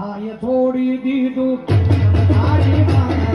થાય થોડી દીધું. તારી માયા